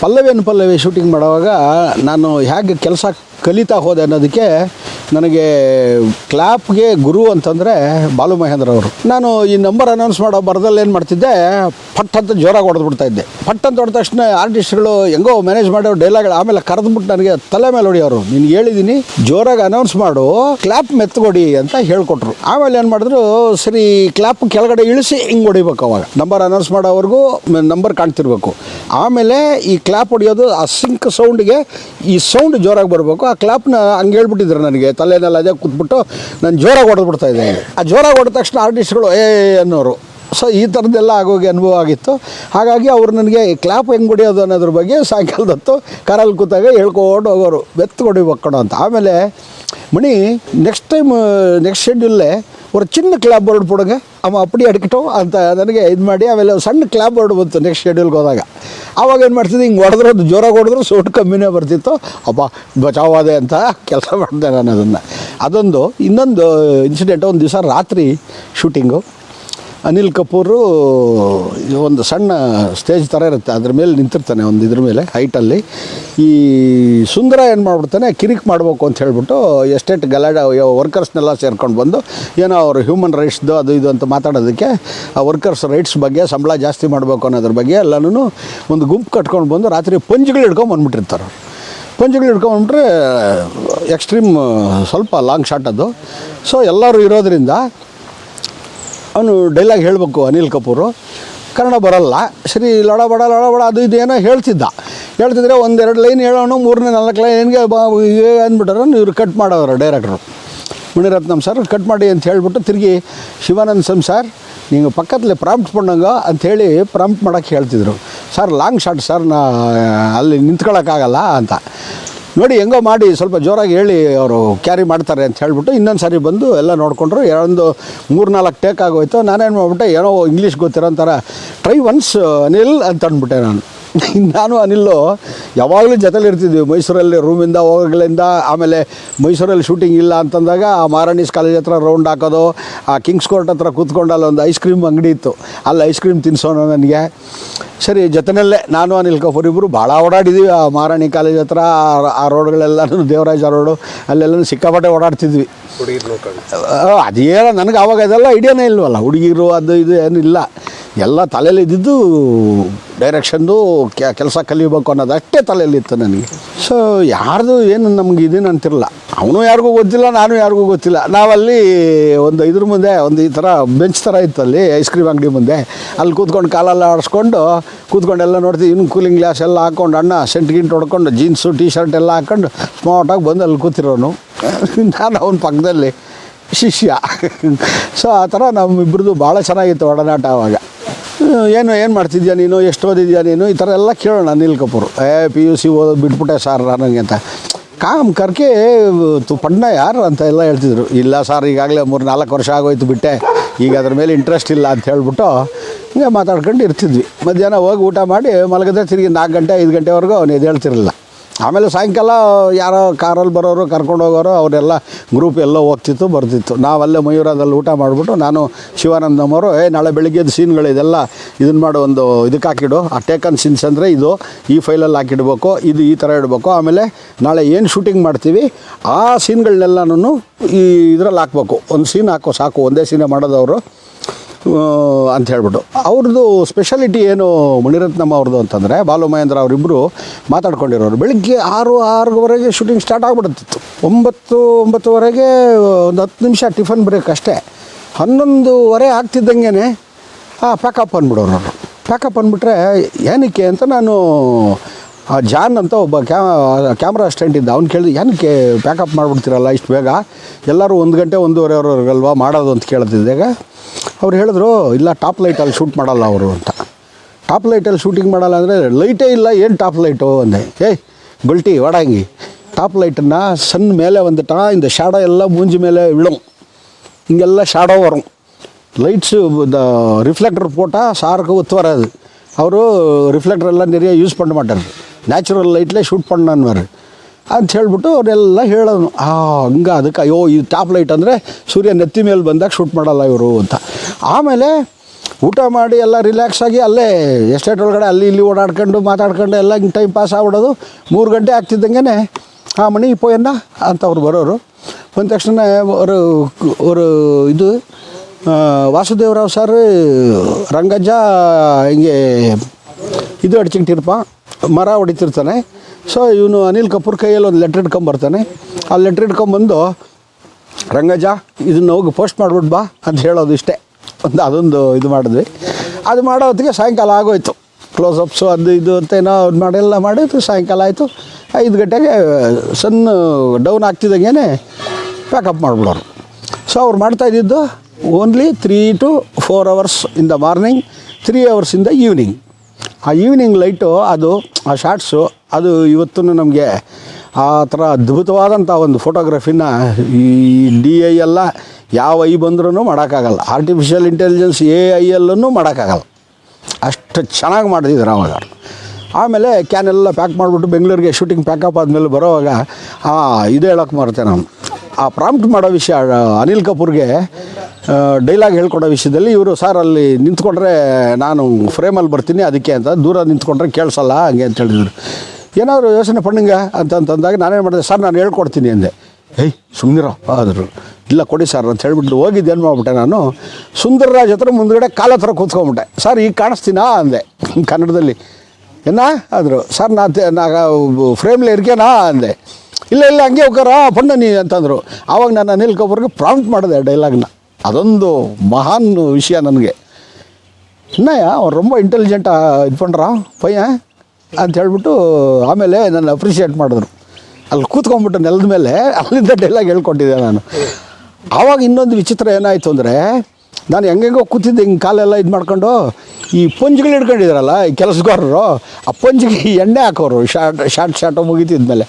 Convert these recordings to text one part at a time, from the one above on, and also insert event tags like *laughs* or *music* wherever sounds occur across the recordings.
ಪಲ್ಲವಿ ಅನ್ Pallavi shooting ಮಾಡುವಾಗ ನಾನು ಹೇಗೆ ಕೆಲಸ ಕಲಿತಾ ಹೋದೆ ಅನ್ನೋದಕ್ಕೆ ನನಗೆ ಕ್ಲಾಪ್ಗೆ ಗುರು ಅಂತಂದರೆ ಬಾಲು ಮಹೇಂದ್ರ ಅವರು. ನಾನು ಈ ನಂಬರ್ ಅನೌನ್ಸ್ ಮಾಡೋ ಬರದಲ್ಲಿ ಏನು ಮಾಡ್ತಿದ್ದೆ, ಪಟ್ ಅಂತ ಜೋರಾಗಿ ಹೊಡೆದ್ಬಿಡ್ತಾ ಇದ್ದೆ. ಪಟ್ ಅಂತ ಹೊಡೆದ ತಕ್ಷಣ ಆರ್ಟಿಸ್ಟ್ಗಳು ಹೆಂಗೋ ಮ್ಯಾನೇಜ್ ಮಾಡೋ ಡೈಲಾಗ್ಗಳು ಆಮೇಲೆ ಕರೆದ್ಬಿಟ್ಟು ನನಗೆ ತಲೆ ಮೇಲೆ ಹೊಡಿಯೋರು. ನೀನು ಹೇಳಿದ್ದೀನಿ ಜೋರಾಗಿ ಅನೌನ್ಸ್ ಮಾಡು ಕ್ಲಾಪ್ ಮೆತ್ತಗೊಡಿ ಅಂತ ಹೇಳ್ಕೊಟ್ರು. ಆಮೇಲೆ ಏನು ಮಾಡಿದ್ರು, ಸರಿ ಕ್ಲಾಪ್ ಕೆಳಗಡೆ ಇಳಿಸಿ ಹಿಂಗೆ ಹೊಡಿಬೇಕು ಅವಾಗ. ನಂಬರ್ ಅನೌನ್ಸ್ ಮಾಡೋವರೆಗೂ ನಂಬರ್ ಕಾಣ್ತಿರ್ಬೇಕು. ಆಮೇಲೆ ಈ ಕ್ಲಾಪ್ ಹೊಡಿಯೋದು ಆ ಸಿಂಕ್ ಸೌಂಡ್ಗೆ ಈ ಸೌಂಡ್ ಜೋರಾಗಿ ಬರಬೇಕು. ಆ ಕ್ಲಾಪ್ನ ಹಂಗೆ ಹೇಳ್ಬಿಟ್ಟಿದ್ರು ನನಗೆ ತಲೆನೆಲ್ಲ ಅದೇ ಕೂತ್ಬಿಟ್ಟು ನಾನು ಜೋರಾಗಿ ಹೊಡೆದ್ಬಿಡ್ತಾ ಇದ್ದೆ ಆ ಜೋರಾಗಿ ಹೊಡೆದ ತಕ್ಷಣ ಆರ್ಟಿಸ್ಟ್ಗಳು, ಏ ಅನ್ನೋರು. ಸೊ ಈ ಥರದ್ದೆಲ್ಲ ಆಗೋಗಿ ಅನುಭವ ಆಗಿತ್ತು. ಹಾಗಾಗಿ ಅವರು ನನಗೆ ಕ್ಲಾಪ್ ಹೆಂಗೆ ಹೊಡಿಯೋದು ಅನ್ನೋದ್ರ ಬಗ್ಗೆ ಸಾಯಂಕಾಲದ ಹೊತ್ತು ಕಾರಲ್ಲಿ ಕೂತಾಗ ಹೇಳ್ಕೊಂಡು ಹೋಗೋರು. ಬೆತ್ತು ಕೊಡಿ ಒಕ್ಕಣ ಅಂತ. ಆಮೇಲೆ, ಮಣಿ ನೆಕ್ಸ್ಟ್ ಟೈಮ್ ನೆಕ್ಸ್ಟ್ ಶೆಡ್ಯೂಲ್ಲೇ ஒரு சின்ன ಕ್ಲಾಪ್ ಬೋರ್ಡ್ போடுங்க ಅವ ಅಪ್ಪಡಿ ಅಡ್ಕಿಟ್ಟು ಅಂತ ನನಗೆ ಇದು ಮಾಡಿ ಆಮೇಲೆ ಒಂದು ಸಣ್ಣ ಕ್ಲಾಪ್ ಬೋರ್ಡ್ ಬಂತು ನೆಕ್ಸ್ಟ್ ಶೆಡ್ಯೂಲ್ಗೆ ಹೋದಾಗ ಆವಾಗ ಏನು ಮಾಡ್ತಿದ್ದೆ ಹಿಂಗೆ ಹೊಡೆದ್ರೆ ಅದು ಜೋರಾಗಿ ಹೊಡೆದ್ರು ಸೋಟು ಕಮ್ಮಿನೇ ಬರ್ತಿತ್ತು ಅಪ್ಪ ಬಚಾವಾದೆ ಅಂತ ಕೆಲಸ ಮಾಡಿದೆ ನಾನು ಅದನ್ನು ಅದೊಂದು ಇನ್ನೊಂದು ಇನ್ಸಿಡೆಂಟ್ ಒಂದು ದಿವಸ ರಾತ್ರಿ ಶೂಟಿಂಗು ಅನಿಲ್ ಕಪೂರು ಒಂದು ಸಣ್ಣ ಸ್ಟೇಜ್ ಥರ ಇರುತ್ತೆ. ಅದ್ರ ಮೇಲೆ ನಿಂತಿರ್ತಾನೆ ಒಂದು ಇದ್ರ ಮೇಲೆ ಹೈಟಲ್ಲಿ ಈ ಸುಂದರ ಏನು ಮಾಡ್ಬಿಡ್ತಾನೆ, ಕಿರಿಕ್ ಮಾಡಬೇಕು ಅಂತ ಹೇಳ್ಬಿಟ್ಟು ಎಸ್ಟೇಟ್ ಗಲಾಡ ವರ್ಕರ್ಸ್ನೆಲ್ಲ ಸೇರ್ಕೊಂಡು ಬಂದು ಏನೋ ಅವರು ಹ್ಯೂಮನ್ ರೈಟ್ಸ್ದು ಅದು ಇದು ಅಂತ ಮಾತಾಡೋದಕ್ಕೆ ಆ ವರ್ಕರ್ಸ್ ರೈಟ್ಸ್ ಬಗ್ಗೆ ಸಂಬಳ ಜಾಸ್ತಿ ಮಾಡಬೇಕು ಅನ್ನೋದ್ರ ಬಗ್ಗೆ ಎಲ್ಲನೂ ಒಂದು ಗುಂಪು ಕಟ್ಕೊಂಡು ಬಂದು ರಾತ್ರಿ ಪಂಜುಗಳು ಹಿಡ್ಕೊಂಡು ಬಂದ್ಬಿಟ್ಟಿರ್ತಾರೆ. ಪಂಜುಗಳು ಪಂಜ್ಗಳು ಹಿಡ್ಕೊಂಡ್ಬಿಟ್ರೆ ಎಕ್ಸ್ಟ್ರೀಮ್ ಸ್ವಲ್ಪ ಲಾಂಗ್ ಶಾಟ್ ಅದು. ಸೊ ಎಲ್ಲರೂ ಇರೋದ್ರಿಂದ ಅವನು ಡೈಲಾಗ್ ಹೇಳಬೇಕು ಅನಿಲ್ ಕಪೂರು. ಕನ್ನಡ ಬರಲ್ಲ. ಸರಿ, ಲಡ ಬಡ ಲಡ ಬಡ, ಅದು ಇದು ಏನೋ ಹೇಳ್ತಿದ್ದ. ಹೇಳ್ತಿದ್ರೆ ಒಂದೆರಡು ಲೈನ್ ಹೇಳೋಣ ಮೂರನೇ ನಾಲ್ಕು ಲೈನ್ಗೆ ಅಂದ್ಬಿಟ್ಟಾರ, ಇವರು ಕಟ್ ಮಾಡೋರು ಡೈರೆಕ್ಟ್ರು ಮುನಿರತ್ನಂ ಸರ್ ಕಟ್ ಮಾಡಿ ಅಂತ ಹೇಳಿಬಿಟ್ಟು ತಿರುಗಿ ಶಿವಾನಂದ್ ಸಮ್ ಸರ್ ನೀವು ಪಕ್ಕದಲ್ಲೇ ಪ್ರಾಂಪ್ಟ್ ಪಣ್ಣಂಗ ಅಂಥೇಳಿ ಪ್ರಾಂಪ್ಟ್ ಮಾಡೋಕ್ಕೆ ಹೇಳ್ತಿದ್ರು. ಸರ್ ಲಾಂಗ್ ಶಾಟ್ ಸರ್ ನಾ, ಅಲ್ಲಿ ನಿಂತ್ಕೊಳ್ಳೋಕ್ಕಾಗಲ್ಲ ಅಂತ. ನೋಡಿ, ಹೆಂಗೋ ಮಾಡಿ ಸ್ವಲ್ಪ ಜೋರಾಗಿ ಹೇಳಿ ಅವರು ಕ್ಯಾರಿ ಮಾಡ್ತಾರೆ ಅಂತ ಹೇಳ್ಬಿಟ್ಟು ಇನ್ನೊಂದು ಸಾರಿ ಬಂದು ಎಲ್ಲ ನೋಡಿಕೊಂಡ್ರು. ಒಂದು ಮೂರು ನಾಲ್ಕು ಟೇಕ್ ಆಗೋಯ್ತು, ನಾನೇನು ಮಾಡ್ಬಿಟ್ಟೆ, ಏನೋ ಇಂಗ್ಲೀಷ್ ಗೊತ್ತಿರೋ ಥರ ಟ್ರೈ ಒನ್ಸ್ ಅನಿಲ್ ಅಂತ ಅಂದ್ಬಿಟ್ಟೆ ನಾನು. *laughs* ನಾನು ಅನಿಲ್ಲು ಯಾವಾಗಲೂ ಜೊತೆಲಿರ್ತಿದ್ವಿ ಮೈಸೂರಲ್ಲಿ ರೂಮಿಂದ ಹೋಗಲಿಂದ ಆಮೇಲೆ ಮೈಸೂರಲ್ಲಿ ಶೂಟಿಂಗ್ ಇಲ್ಲ ಅಂತಂದಾಗ ಆ ಮಾರಾಣಿಸ್ ಕಾಲೇಜ್ ಹತ್ರ ರೌಂಡ್ ಹಾಕೋದು ಆ ಕಿಂಗ್ಸ್ ಕೋರ್ಟ್ ಹತ್ರ ಕೂತ್ಕೊಂಡು ಅಲ್ಲೊಂದು ಒಂದು ಐಸ್ ಕ್ರೀಮ್ ಅಂಗಡಿ ಇತ್ತು. ಅಲ್ಲಿ ಐಸ್ ಕ್ರೀಮ್ ತಿನ್ಸೋಣ ನನಗೆ. ಸರಿ ಜೊತೆಯಲ್ಲೇ ನಾನು ಅನಿಲ್ ಕಪೂರ್ ಇಬ್ಬರು ಭಾಳ ಓಡಾಡಿದ್ದೀವಿ ಆ ಮಾರಾಣಿ ಕಾಲೇಜ್ ಹತ್ರ ಆ- ರೋಡ್ಗಳೆಲ್ಲ ರೋಡ್ಗಳೆಲ್ಲನೂ ದೇವರಾಜ ರೋಡು ಅಲ್ಲೆಲ್ಲ ಸಿಕ್ಕಾಪಟ್ಟೆ ಓಡಾಡ್ತಿದ್ವಿ. ಅದೇನೋ ನನಗೆ ಆವಾಗ ಅದೆಲ್ಲ ಐಡಿಯಾನೇ ಇಲ್ವಲ್ಲ. ಹುಡುಗಿರು ಅದು ಇದು ಏನಿಲ್ಲ ಎಲ್ಲ ತಲೆಯಲ್ಲಿ ಇದ್ದಿದ್ದು ಡೈರೆಕ್ಷನ್ದು ಕೆಲಸ ಕಲಿಬೇಕು ಅನ್ನೋದು ಅಷ್ಟೇ ತಲೆಯಲ್ಲಿತ್ತು ನನಗೆ. ಸೊ ಯಾರ್ದು ಏನು ನಮ್ಗೆ ಇದೇನು ಅಂತಿರಲ್ಲ. ಅವನು ಯಾರಿಗೂ ಗೊತ್ತಿಲ್ಲ, ನಾನು ಯಾರಿಗೂ ಗೊತ್ತಿಲ್ಲ. ನಾವಲ್ಲಿ ಒಂದು ಇದ್ರ ಮುಂದೆ, ಒಂದು ಈ ಥರ ಬೆಂಚ್ ಥರ ಇತ್ತು ಅಲ್ಲಿ ಐಸ್ ಕ್ರೀಮ್ ಅಂಗಡಿ ಮುಂದೆ. ಅಲ್ಲಿ ಕೂತ್ಕೊಂಡು ಕಾಲೆಲ್ಲ ಆಡಿಸ್ಕೊಂಡು, ಕೂತ್ಕೊಂಡು ಎಲ್ಲ ನೋಡ್ತೀವಿ. ಇನ್ನು ಕೂಲಿಂಗ್ ಗ್ಲಾಸ್ ಎಲ್ಲ ಹಾಕ್ಕೊಂಡು ಅಣ್ಣ ಸೆಂಟ್ ಗಿಂಟ್ ಹೊಡ್ಕೊಂಡು ಜೀನ್ಸು ಟೀ ಶರ್ಟ್ ಎಲ್ಲ ಹಾಕ್ಕೊಂಡು ಸ್ಮಾರ್ಟಾಗಿ ಬಂದು ಅಲ್ಲಿ ಕೂತಿರೋನು. *laughs* ನಾನು ಅವನ ಪಕ್ಕದಲ್ಲಿ, ಶಿಷ್ಯ. ಸೊ ಆ ಥರ ನಮ್ಮಿಬ್ರದ್ದು ಭಾಳ ಚೆನ್ನಾಗಿತ್ತು ಒಡನಾಟ ಆವಾಗ ಏನು ಏನು ಮಾಡ್ತಿದ್ಯಾ ನೀನು? ಎಷ್ಟು ಓದಿದ್ಯಾ ನೀನು? ಈ ಥರ ಎಲ್ಲ ಕೇಳೋಣ ಅನಿಲ್ ಕಪೂರ್. ಏ ಪಿ ಯು ಸಿ ಓದೋದು ಬಿಟ್ಬಿಟ್ಟೆ ಸರ್ ನನಗೆ ಅಂತ. ಕಾಮ್ ಕರ್ಕೆ, ತು, ಪಣ್ಣ ಯಾರು ಅಂತ ಎಲ್ಲ ಹೇಳ್ತಿದ್ರು. ಇಲ್ಲ ಸರ್, ಈಗಾಗಲೇ ಮೂರು ನಾಲ್ಕು ವರ್ಷ ಆಗೋಯ್ತು ಬಿಟ್ಟೆ. ಈಗ ಅದ್ರ ಮೇಲೆ ಇಂಟ್ರೆಸ್ಟ್ ಇಲ್ಲ ಅಂತ ಹೇಳ್ಬಿಟ್ಟು ಹಿಂಗೆ ಮಾತಾಡ್ಕೊಂಡು ಇರ್ತಿದ್ವಿ. ಮಧ್ಯಾಹ್ನ ಹೋಗಿ ಊಟ ಮಾಡಿ ಮಲಗಿದ್ರೆ ತಿರುಗಿ ನಾಲ್ಕು ಗಂಟೆ, ಐದು ಗಂಟೆವರೆಗೂ ಅವನು ಎದ್ದೇಳ್ತಿರಲಿಲ್ಲ. ಆಮೇಲೆ ಸಾಯಂಕಾಲ ಯಾರೋ ಕಾರಲ್ಲಿ ಬರೋರು, ಕರ್ಕೊಂಡು ಹೋಗೋರು, ಅವರೆಲ್ಲ ಗ್ರೂಪ್ ಎಲ್ಲೋ ಹೋಗ್ತಿತ್ತು, ಬರ್ತಿತ್ತು. ನಾವಲ್ಲೇ ಮಯೂರದಲ್ಲಿ ಊಟ ಮಾಡಿಬಿಟ್ಟು ನಾನು ಶಿವಾನಂದಮ್ಮವರು, ಏ, ನಾಳೆ ಬೆಳಿಗ್ಗೆದು ಸೀನ್ಗಳು ಇದೆಲ್ಲ ಇದನ್ನು ಮಾಡೋ ಒಂದು ಇದಕ್ಕೆ ಹಾಕಿಡು. ಆ ಟೇಕನ್ ಸೀನ್ಸ್ ಅಂದರೆ ಇದು, ಈ ಫೈಲಲ್ಲಿ ಹಾಕಿಡ್ಬೇಕು, ಇದು ಈ ಥರ ಇಡಬೇಕು. ಆಮೇಲೆ ನಾಳೆ ಏನು ಶೂಟಿಂಗ್ ಮಾಡ್ತೀವಿ, ಆ ಸೀನ್ಗಳನ್ನೆಲ್ಲನೂ ಈ ಇದರಲ್ಲಿ ಹಾಕ್ಬೇಕು. ಒಂದು ಸೀನ್ ಹಾಕೋ, ಸಾಕು. ಒಂದೇ ಸೀನೇ ಮಾಡೋದವರು. ಅಂತ ಹೇಳ್ಬಿಟ್ಟು. ಅವ್ರದ್ದು ಸ್ಪೆಷಾಲಿಟಿ ಏನು ಮಣಿರತ್ನಮ್ಮ ಅವ್ರದ್ದು ಅಂತಂದರೆ ಬಾಲು ಮಹೇಂದ್ರ ಅವರಿಬ್ಬರು ಮಾತಾಡ್ಕೊಂಡಿರೋರು. ಬೆಳಿಗ್ಗೆ ಆರು, ಆರುವರೆಗೆ ಶೂಟಿಂಗ್ ಸ್ಟಾರ್ಟ್ ಆಗಿಬಿಡುತ್ತಿತ್ತು. ಒಂಬತ್ತು, ಒಂಬತ್ತುವರೆಗೆ ಒಂದು ಹತ್ತು ನಿಮಿಷ ಟಿಫನ್ ಬ್ರೇಕ್ ಅಷ್ಟೇ. ಹನ್ನೊಂದುವರೆ ಆಗ್ತಿದ್ದಂಗೆ ಆ ಪ್ಯಾಕಪ್ ಅಂದ್ಬಿಡೋರು ಅವರು. ಪ್ಯಾಕಪ್ ಅಂದ್ಬಿಟ್ರೆ ಏನಕ್ಕೆ? ಅಂತ ನಾನು, ಆ, ಜಾನ್ ಅಂತ ಒಬ್ಬ ಕ್ಯಾ ಕ್ಯಾಮ್ರಾ ಅಸ್ಟೆಂಟ್ ಇದ್ದ. ಅವ್ನು ಕೇಳಿದ, ಏನಕ್ಕೆ ಪ್ಯಾಕಪ್ ಮಾಡಿಬಿಡ್ತೀರಲ್ಲ ಇಷ್ಟು ಬೇಗ? ಎಲ್ಲರೂ ಒಂದು ಗಂಟೆ ಒಂದೂವರೆವರೆಗಲ್ವಾ ಮಾಡೋದು? ಅಂತ ಕೇಳ್ತಿದ್ದಾಗ ಅವ್ರು ಹೇಳಿದ್ರು ಇಲ್ಲ ಟಾಪ್ ಲೈಟಲ್ಲಿ ಶೂಟ್ ಮಾಡಲ್ಲ ಅವರು ಅಂತ ಟಾಪ್ ಲೈಟಲ್ಲಿ ಶೂಟಿಂಗ್ ಮಾಡಲ್ಲ ಅಂದರೆ ಲೈಟೇ ಇಲ್ಲ ಏನು ಟಾಪ್ ಲೈಟು ಅಂದೆ ಏಯ್ ಗುಲ್ಟಿ ಒಡಂಗಿ ಟಾಪ್ ಲೈಟನ್ನು ಸಣ್ಣ ಮೇಲೆ வந்துட்டா இந்த ஷேடோ ಎಲ್ಲ ಮುಂಜಿ ಮೇಲೆ விழும் ಹಿಂಗೆಲ್ಲ ஷேடோ வரும் லைட்ஸு இந்த ரிஃப்ளெக்டர் போட்டால் சாருக்கு ஒத்து வராது ಅವರು ರಿಫ್ಲೆಕ್ಟ್ರೆಲ್ಲ நிறைಯ ಯೂಸ್ பண்ண மாட்டார் ನ್ಯಾಚುರಲ್ ಲೈಟ್ಲೇ ಶೂಟ್ பண்ணுವಾರು ಅಂತ ಹೇಳ್ಬಿಟ್ಟು ಅವರೆಲ್ಲ ಹೇಳೋನು ಆ ಹಂಗೆ ಅದಕ್ಕೆ ಅಯ್ಯೋ ಈ ಟಾಪ್ ಲೈಟ್ ಅಂದರೆ ಸೂರ್ಯ ನೆತ್ತಿ ಮೇಲೆ ಬಂದಾಗ ಶೂಟ್ ಮಾಡಲ್ಲ ಇವರು ಅಂತ ಆಮೇಲೆ ಊಟ ಮಾಡಿ ಎಲ್ಲ ರಿಲ್ಯಾಕ್ಸ್ ಆಗಿ ಅಲ್ಲೇ ಎಸ್ಟೇಟ್ ಒಳಗಡೆ ಅಲ್ಲಿ ಇಲ್ಲಿ ಓಡಾಡ್ಕೊಂಡು ಮಾತಾಡ್ಕೊಂಡು ಎಲ್ಲ ಹಿಂಗೆ ಟೈಮ್ ಪಾಸ್ ಆಗ್ಬಿಡೋದು. ಮೂರು ಗಂಟೆ ಆಗ್ತಿದ್ದಂಗೆ ಆ, ಮಣಿ ಪೋಯನ್ನ ಅಂತ ಅವ್ರು ಬರೋರು. ಬಂದ ತಕ್ಷಣ ಅವರು ಅವರು ಇದು ವಾಸುದೇವರಾವ್ ಸರ್ ರಂಗಜ್ಜ, ಹಿಂಗೆ ಇದು ಅಡ್ಚಿಟ್ಟಿರ್ಪ ಮರ ಹೊಡಿತಿರ್ತಾನೆ. ಸೊ ಇವನು ಅನಿಲ್ ಕಪೂರ್ ಕೈಯಲ್ಲಿ ಒಂದು ಲೆಟ್ರ್ ಇಟ್ಕೊಂಬರ್ತಾನೆ. ಆ ಲೆಟ್ರ್ ಇಟ್ಕೊಂಬಂದು, ರಂಗಜ್ಜ, ಇದನ್ನ ಹೋಗಿ ಪೋಸ್ಟ್ ಮಾಡ್ಬಿಟ್ಟು ಬಾ, ಅಂತ ಹೇಳೋದು ಇಷ್ಟೇ. ಒಂದು ಅದೊಂದು ಇದು ಮಾಡಿದ್ವಿ. ಅದು ಮಾಡೋ ಹೊತ್ತಿಗೆ ಸಾಯಂಕಾಲ ಆಗೋಯ್ತು. ಕ್ಲೋಸಪ್ಸು ಅದು ಇದು ಅಂತ ಏನೋ ಅದು ಮಾಡೆಲ್ಲ ಮಾಡಿತ್ತು ಸಾಯಂಕಾಲ ಆಯಿತು. ಐದು ಗಂಟೆಗೆ ಸಣ್ಣ ಡೌನ್ ಆಗ್ತಿದ್ದಂಗೆ ಪ್ಯಾಕಪ್ ಮಾಡಿಬಿಡೋರು. ಸೊ ಅವ್ರು ಇದ್ದಿದ್ದು only three two four hours in the morning three hours ಇಂದ ಈವ್ನಿಂಗ್ ಆ ಈವ್ನಿಂಗ್ ಲೈಟು ಅದು, ಆ ಶಾರ್ಟ್ಸು ಅದು ಇವತ್ತು ನಮಗೆ ಆ ಥರ ಅದ್ಭುತವಾದಂಥ ಒಂದು ಫೋಟೋಗ್ರಫಿನ ಈ ಡಿ ಐ ಎಲ್ಲ ಯಾವ ಐ ಬಂದ್ರೂ ಮಾಡೋಕ್ಕಾಗಲ್ಲ. ಆರ್ಟಿಫಿಷಿಯಲ್ ಇಂಟೆಲಿಜೆನ್ಸ್ ಎ ಐ ಎಲ್ಲೂ ಮಾಡೋಕ್ಕಾಗಲ್ಲ. ಅಷ್ಟು ಚೆನ್ನಾಗಿ ಮಾಡಿದ್ರು ಅವಾಗ. ಆಮೇಲೆ ಕ್ಯಾನ್ ಎಲ್ಲ ಪ್ಯಾಕ್ ಮಾಡಿಬಿಟ್ಟು ಬೆಂಗಳೂರಿಗೆ ಶೂಟಿಂಗ್ ಪ್ಯಾಕಪ್ ಆದಮೇಲೆ ಬರೋವಾಗ ಇದು ಹೇಳೋಕೆ ಮಾರುತ್ತೆ ನಾನು. ಆ ಪ್ರಾಂಪ್ಟ್ ಮಾಡೋ ವಿಷಯ, ಅನಿಲ್ ಕಪೂರ್ಗೆ ಡೈಲಾಗ್ ಹೇಳ್ಕೊಡೋ ವಿಷಯದಲ್ಲಿ ಇವರು, ಸರ್, ಅಲ್ಲಿ ನಿಂತ್ಕೊಂಡ್ರೆ ನಾನು ಫ್ರೇಮಲ್ಲಿ ಬರ್ತೀನಿ, ಅದಕ್ಕೆ ಅಂತ ದೂರ ನಿಂತ್ಕೊಂಡ್ರೆ ಕೇಳಿಸಲ್ಲ, ಹಂಗೆ ಅಂತ ಹೇಳಿದ್ರು. ಏನಾದರೂ ಯೋಚನೆ ಪಣ್ಣಂಗ ಅಂತ ಅಂತಂದಾಗ ನಾನೇನು ಮಾಡಿದೆ ಸರ್ ನಾನು ಹೇಳ್ಕೊಡ್ತೀನಿ ಅಂದೆ ಏಯ್ ಸುಮ್ಮನಿರೋ ಆದರು ಇಲ್ಲ ಕೊಡಿ ಸರ್ ಅಂತ ಹೇಳ್ಬಿಟ್ಟು ಹೋಗಿದ್ದು ಏನು ಮಾಡ್ಬಿಟ್ಟೆ ನಾನು ಸುಂದರರಾಜ್ ಹತ್ರ ಮುಂದ್ಗಡೆ ಕಾಲ ಹತ್ರ ಕೂತ್ಕೊಂಡ್ಬಿಟ್ಟೆ ಸರ್ ಈಗ ಕಾಣಿಸ್ತೀನಾ ಅಂದೆ ಕನ್ನಡದಲ್ಲಿ ಏನ ಅಂದರು ಸರ್ ನಾ ತೆ- ನಾ ಫ್ರೇಮ್ಲಿ ಇರ್ಕೇನಾ ಅಂದೆ ಇಲ್ಲ ಇಲ್ಲ ಹಂಗೆ ಹೋಗಾರ ಪಣ್ಣ ನೀ ಅಂತಂದರು ಆವಾಗ ನಾನು ಅನಿಲ್ ಕಪೂರ್ಗೆ ಪ್ರಾಂಪ್ಟ್ ಮಾಡಿದೆ ಡೈಲಾಗ್ನ ಅದೊಂದು ಮಹಾನ್ ವಿಷಯ ನನಗೆ ಇನ್ನಯ್ಯ ಅವ್ರು ரொம்ப ಇಂಟೆಲಿಜೆಂಟ್ ಇದು ಪಣ್ರ ಪಯ್ಯ ಅಂತ ಹೇಳ್ಬಿಟ್ಟು ಆಮೇಲೆ ನನ್ನ ಅಪ್ರಿಷಿಯೇಟ್ ಮಾಡಿದ್ರು. ಅಲ್ಲಿ ಕೂತ್ಕೊಂಡ್ಬಿಟ್ಟು ನೆಲದ ಮೇಲೆ ಅಲ್ಲಿಂದ ಡೈಲಾಗ್ ಹೇಳ್ಕೊಟ್ಟಿದ್ದೆ ನಾನು. ಆವಾಗ ಇನ್ನೊಂದು ವಿಚಿತ್ರ ಏನಾಯಿತು ಅಂದರೆ, ನಾನು ಹೆಂಗೆಂಗೋ ಕೂತಿದ್ದೆ, ಹಿಂಗೆ ಕಾಲೆಲ್ಲ ಇದು ಮಾಡ್ಕೊಂಡು, ಈ ಪಂಜುಗಳು ಹಿಡ್ಕೊಂಡಿದ್ರಲ್ಲ, ಈ ಕೆಲಸಗಾರರು, ಆ ಪಂಜಿಗೆ ಎಣ್ಣೆ ಹಾಕೋರು, ಶಾರ್ಟ್ ಶಾರ್ಟ್, ಶಾರ್ಟು ಮುಗಿತಿದ್ಮೇಲೆ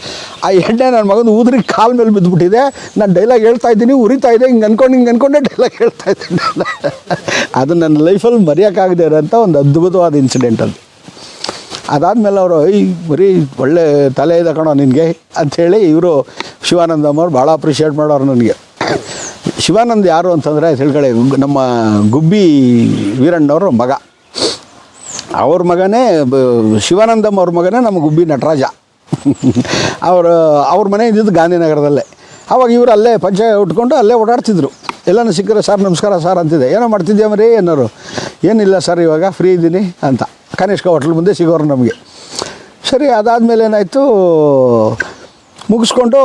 ಆ ಎಣ್ಣೆ ನನ್ನ ಮಗನ ಉದುರಿ ಕಾಲ ಮೇಲೆ ಬಿದ್ದುಬಿಟ್ಟಿದೆ ನಾನು ಡೈಲಾಗ್ ಹೇಳ್ತಾ ಇದ್ದೀನಿ, ಉರಿತಾ ಇದೆ, ಹಿಂಗೆ ಅನ್ಕೊಂಡು, ಹಿಂಗೆ ಅನ್ಕೊಂಡೆ ಡೈಲಾಗ್ ಹೇಳ್ತಾ ಇದ್ದೀನಿ ಅದು ನನ್ನ ಲೈಫಲ್ಲಿ ಮರೆಯೋಕ್ಕಾಗದೇ ಇರೋಂಥ ಒಂದು ಅದ್ಭುತವಾದ ಇನ್ಸಿಡೆಂಟ್ ಅದು. ಅದಾದಮೇಲೆ ಅವರು ಐ ಬರೀ ಒಳ್ಳೆ ತಲೆ ಇದೆ ಕಣೋ ನಿನಗೆ ಅಂಥೇಳಿ ಇವರು ಶಿವಾನಂದಮ್ಮ ಅವ್ರು ಭಾಳ ಅಪ್ರಿಷಿಯೇಟ್ ಮಾಡೋರು ನನಗೆ. ಶಿವಾನಂದ್ ಯಾರು ಅಂತಂದರೆ ತಿಳ್ಕೊಳ್ಳಿ ನಮ್ಮ ಗುಬ್ಬಿ ವೀರಣ್ಣವ್ರ ಮಗ. ಅವ್ರ ಮಗನೇ ಶಿವಾನಂದಮ್ಮ ಅವ್ರ ಮಗನೇ ನಮ್ಮ ಗುಬ್ಬಿ ನಟರಾಜ. ಅವರು, ಅವ್ರ ಮನೆ ಇದ್ದಿದ್ದು ಗಾಂಧಿನಗರದಲ್ಲೇ. ಅವಾಗ ಇವರು ಅಲ್ಲೇ ಪಂಚಾಯ ಉಟ್ಕೊಂಡು ಅಲ್ಲೇ ಓಡಾಡ್ತಿದ್ರು. ಎಲ್ಲನೂ ಸಿಕ್ಕರೆ ಸರ್, ನಮಸ್ಕಾರ ಸರ್, ಅಂತಿದೆ. ಏನೋ ಮಾಡ್ತಿದ್ದೆ ಮರಿ? ಅನ್ನೋರು. ಏನಿಲ್ಲ ಸರ್, ಇವಾಗ ಫ್ರೀ ಇದ್ದೀನಿ, ಅಂತ. ಕನಿಷ್ಕ ಹೋಟ್ಲ್ ಮುಂದೆ ಸಿಗೋರು ನಮಗೆ. ಸರಿ, ಅದಾದಮೇಲೆ ಏನಾಯಿತು, ಮುಗಿಸ್ಕೊಂಡು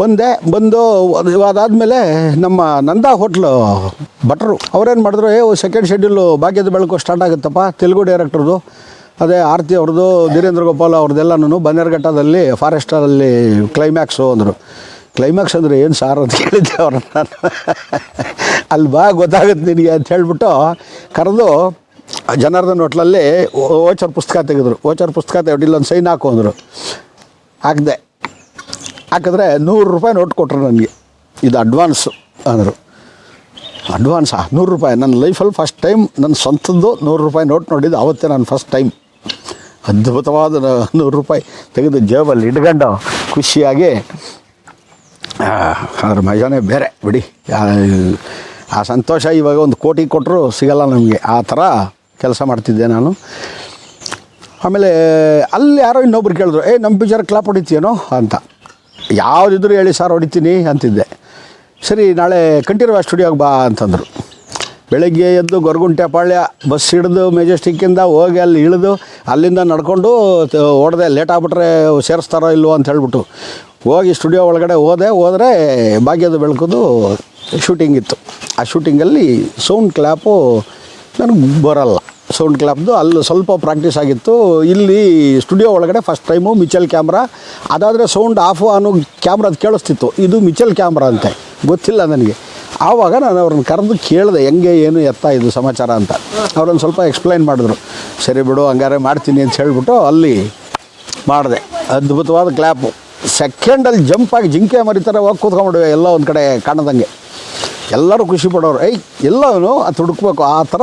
ಬಂದೆ, ಬಂದು ಅದು ಅದಾದಮೇಲೆ ನಮ್ಮ ನಂದಾ ಹೋಟ್ಲು ಭಟ್ರು, ಅವ್ರೇನು ಮಾಡಿದ್ರು, ಏ ಸೆಕೆಂಡ್ ಶೆಡ್ಯೂಲು ಭಾಗ್ಯದ ಬೆಳಕು ಸ್ಟಾರ್ಟ್ ಆಗುತ್ತಪ್ಪ, ತೆಲುಗು ಡೈರೆಕ್ಟ್ರದು ಅದೇ ಆರತಿ ಅವ್ರದ್ದು, ಧೀರೇಂದ್ರ ಗೋಪಾಲ್ ಅವ್ರದ್ದೆಲ್ಲನೂ ಬನ್ನೇರ್ಘಟ್ಟದಲ್ಲಿ ಫಾರೆಸ್ಟರಲ್ಲಿ ಕ್ಲೈಮ್ಯಾಕ್ಸು ಅಂದರು. ಕ್ಲೈಮ್ಯಾಕ್ಸ್ ಅಂದರೆ ಏನು ಸಾರ್ ಅಂತ ಕೇಳಿದ್ದೆ ಅವ್ರನ್ನ ನಾನು. ಅಲ್ಲಿ ಬಾ ಗೊತ್ತಾಗುತ್ತೆ ನಿನಗೆ ಅಂತ ಹೇಳ್ಬಿಟ್ಟು ಕರೆದು ಜನಾರ್ದನ್ ಹೋಟ್ಲಲ್ಲಿ ಓಚರ್ ಪುಸ್ತಕ ತೆಗೆದ್ರು. ಓಚರ್ ಪುಸ್ತಕ ತೆಗೆದು ಇಲ್ಲೊಂದು ಸೈನ್ ಹಾಕು ಅಂದರು. ಹಾಕಿದೆ. ಹಾಕಿದ್ರೆ ನೂರು ರೂಪಾಯಿ ನೋಟ್ ಕೊಟ್ಟರು ನನಗೆ. ಇದು ಅಡ್ವಾನ್ಸು ಅಂದರು. ಅಡ್ವಾನ್ಸಾ ನೂರು ರೂಪಾಯಿ. ನನ್ನ ಲೈಫಲ್ಲಿ ಫಸ್ಟ್ ಟೈಮ್ ನನ್ನ ಸ್ವಂತದ್ದು ನೂರು ರೂಪಾಯಿ ನೋಟ್ ನೋಡಿದ್ದು ಅವತ್ತೇ ನಾನು ಫಸ್ಟ್ ಟೈಮ್ ಅದ್ಭುತವಾದ ನೂರು ರೂಪಾಯಿ ತೆಗೆದು ಜೇಬಲ್ಲಿ ಇಟ್ಕೊಂಡು ಖುಷಿಯಾಗಿ ಅದ್ರ ಮಜಾನೇ ಬೇರೆ. ಬಿಡಿ. ಆ ಸಂತೋಷ ಇವಾಗ ಒಂದು ಕೋಟಿ ಕೊಟ್ಟರು ಸಿಗಲ್ಲ ನಮಗೆ. ಆ ಥರ ಕೆಲಸ ಮಾಡ್ತಿದ್ದೆ ನಾನು. ಆಮೇಲೆ, ಅಲ್ಲಿ ಯಾರೋ ಇನ್ನೊಬ್ರು ಕೇಳಿದ್ರು ಏ ನಮ್ಮ ಪಿಜರ್ ಕ್ಲಾಪ್ ಹೊಡಿತೀಯೇನೋ? ಅಂತ. ಯಾವುದಿದ್ರು ಹೇಳಿ ಸರ್ ಹೊಡಿತೀನಿ, ಅಂತಿದ್ದೆ. ಸರಿ, ನಾಳೆ ಕಂಠೀರವ ಸ್ಟುಡಿಯೋಗೆ ಬಾ, ಅಂತಂದರು. ಬೆಳಗ್ಗೆ ಎದ್ದು ಗೊರಗುಂಟೆ ಪಾಳ್ಯ ಬಸ್ ಹಿಡಿದು ಮೆಜೆಸ್ಟಿಕ್ಕಿಂದ ಹೋಗಿ ಅಲ್ಲಿ ಇಳಿದು, ಅಲ್ಲಿಂದ ನಡ್ಕೊಂಡು ಹೊಡೆದೆ ಲೇಟ್ ಆಗ್ಬಿಟ್ರೆ ಸೇರಿಸ್ತಾರೋ ಇಲ್ವೋ ಅಂತ ಹೇಳ್ಬಿಟ್ಟು ಹೋಗಿ ಸ್ಟುಡಿಯೋ ಒಳಗಡೆ ಹೋದೆ, ಹೋದರೆ ಭಾಗ್ಯದ ಬೆಳಕುದು ಶೂಟಿಂಗ್ ಇತ್ತು. ಆ ಶೂಟಿಂಗಲ್ಲಿ ಸೌಂಡ್ ಕ್ಲ್ಯಾಪು ನನಗೆ ಬರಲ್ಲ. ಸೌಂಡ್ ಕ್ಲಾಪ್ದು ಅಲ್ಲಿ ಸ್ವಲ್ಪ ಪ್ರಾಕ್ಟೀಸ್ ಆಗಿತ್ತು. ಇಲ್ಲಿ ಸ್ಟುಡಿಯೋ ಒಳಗಡೆ ಫಸ್ಟ್ ಟೈಮು ಮಿಚಲ್ ಕ್ಯಾಮ್ರಾ. ಅದಾದರೆ ಸೌಂಡ್ ಆಫ್ ಅನ್ನೋ ಕ್ಯಾಮ್ರಾದ ಕೇಳಿಸ್ತಿತ್ತು. ಇದು ಮಿಚಲ್ ಕ್ಯಾಮ್ರಾ ಅಂತೆ. ಗೊತ್ತಿಲ್ಲ ನನಗೆ. ಆವಾಗ ನಾನು ಅವ್ರನ್ನ ಕರೆದು ಕೇಳಿದೆ, ಹೆಂಗೆ, ಏನು, ಎತ್ತ ಇದು ಸಮಾಚಾರ ಅಂತ. ಅವ್ರನ್ನ ಸ್ವಲ್ಪ ಎಕ್ಸ್ಪ್ಲೈನ್ ಮಾಡಿದ್ರು. ಸರಿ ಬಿಡು, ಹಂಗಾರೆ ಮಾಡ್ತೀನಿ ಅಂತ ಹೇಳಿಬಿಟ್ಟು ಅಲ್ಲಿ ಮಾಡಿದೆ. ಅದ್ಭುತವಾದ ಕ್ಲ್ಯಾಪು ಸೆಕೆಂಡಲ್ಲಿ ಜಂಪಾಗಿ ಜಿಂಕೆ ಮರಿತಾರೆ ಹೋಗಿ ಕೂತ್ಕೊಂಡ್ಬಿಡುವೆ, ಎಲ್ಲ ಒಂದು ಕಡೆ ಕಾಣದಂಗೆ. ಎಲ್ಲರೂ ಖುಷಿ ಪಡೋರು. ಐ ಎಲ್ಲವೂ ಅದು ಹುಡುಕ್ಬೇಕು. ಆ ಥರ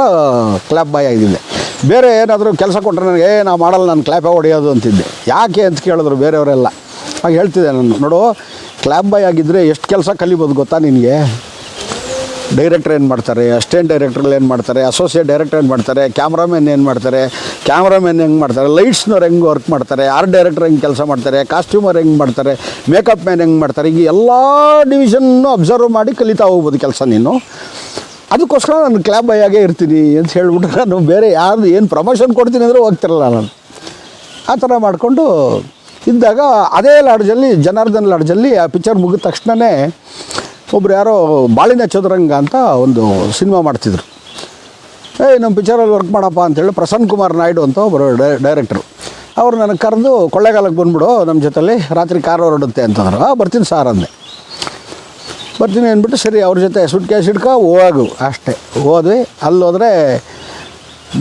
ಕ್ಲ್ಯಾಪ್ ಬಾಯ್ ಆಗಿದ್ದೆ ಬೇರೆ ಏನಾದರೂ ಕೆಲಸ ಕೊಟ್ಟರೆ ನನಗೆ, ಏ, ನಾ ಮಾಡಲ್ಲ, ನಾನು ಕ್ಲ್ಯಾಪೇ ಹೊಡೆಯೋದು ಅಂತಿದ್ದೆ. ಯಾಕೆ ಅಂತ ಕೇಳಿದ್ರು ಬೇರೆಯವರೆಲ್ಲ. ಹಾಗೆ ಹೇಳ್ತಿದ್ದೆ ನಾನು, ನೋಡು ಕ್ಲ್ಯಾಪ್ ಬಾಯ್ ಆಗಿದ್ದರೆ ಎಷ್ಟು ಕೆಲಸ ಕಲಿಬೋದು ಗೊತ್ತಾ ನಿನಗೆ? ಡೈರೆಕ್ಟರ್ ಏನು ಮಾಡ್ತಾರೆ? ಅಸ್ಟೆಂಟ್ ಡೈರೆಕ್ಟ್ರಲ್ಲಿ ಏನು ಮಾಡ್ತಾರೆ? ಅಸೋಸಿಯೇಟ್ ಡೈರೆಕ್ಟರ್ ಏನು ಮಾಡ್ತಾರೆ? ಕ್ಯಾಮ್ರಾಮನ್ ಏನು ಮಾಡ್ತಾರೆ? ಕ್ಯಾಮ್ರಾಮನ್ ಹೆಂಗೆ ಮಾಡ್ತಾರೆ, ಲೈಟ್ಸ್ನವ್ರು ಹೆಂಗೆ ವರ್ಕ್ ಮಾಡ್ತಾರೆ ಆರ್ಟ್ ಡೈರೆಕ್ಟರ್ ಹೆಂಗೆ ಕೆಲಸ ಮಾಡ್ತಾರೆ ಕಾಸ್ಟ್ಯೂಮರ್ ಹೆಂಗೆ ಮಾಡ್ತಾರೆ ಮೇಕಪ್ ಮ್ಯಾನ್ ಹೆಂಗೆ ಮಾಡ್ತಾರೆ ಈಗ ಎಲ್ಲ ಡಿವಿಷನ್ನು ಅಬ್ಸರ್ವ್ ಮಾಡಿ ಕಲಿತಾ ಹೋಗ್ಬೋದು ಕೆಲಸ ನೀನು. ಅದಕ್ಕೋಸ್ಕರ ನಾನು ಕ್ಲಾಬ್ ಬಾಯಾಗೆ ಇರ್ತೀನಿ ಅಂತ ಹೇಳ್ಬಿಟ್ಟು ನಾನು ಬೇರೆ ಯಾರು ಏನು ಪ್ರಮೋಷನ್ ಕೊಡ್ತೀನಿ ಅಂದರೆ ಹೋಗ್ತಿರಲ್ಲ ನಾನು. ಆ ಥರ ಮಾಡಿಕೊಂಡು ಇದ್ದಾಗ ಅದೇ ಲಾಡ್ಜಲ್ಲಿ ಜನಾರ್ದನ್ ಲಾಡ್ಜಲ್ಲಿ ಆ ಪಿಕ್ಚರ್ ಮುಗಿದ ತಕ್ಷಣವೇ ಒಬ್ರು ಯಾರೋ ಬಾಳಿನ ಚದುರಂಗ ಅಂತ ಒಂದು ಸಿನಿಮಾ ಮಾಡ್ತಿದ್ರು. ಏಯ್ ನಮ್ಮ ಪಿಕ್ಚರಲ್ಲಿ ವರ್ಕ್ ಮಾಡಪ್ಪ ಅಂತೇಳಿ ಪ್ರಸನ್ನ ಕುಮಾರ್ ನಾಯ್ಡು ಅಂತ ಒಬ್ಬರು ಡೈರೆಕ್ಟ್ರು ಅವ್ರು ನನಗೆ ಕರೆದು ಕೊಳ್ಳೇಗಾಲಕ್ಕೆ ಬಂದ್ಬಿಡು ನಮ್ಮ ಜೊತೆಲಿ ರಾತ್ರಿ ಕಾರ್ ಹೊರಡುತ್ತೆ ಅಂತಂದ್ರು. ಬರ್ತೀನಿ ಸಾರ್ ಅಂದೆ. ಬರ್ತೀನಿ ಅಂದ್ಬಿಟ್ಟು ಸರಿ, ಅವ್ರ ಜೊತೆ ಸುಟ್ ಕ್ಯಾಶ್ ಹಿಡ್ಕ ಹೋಗು. ಅಷ್ಟೇ. ಹೋದ್ವಿ. ಅಲ್ಲೋದ್ರೆ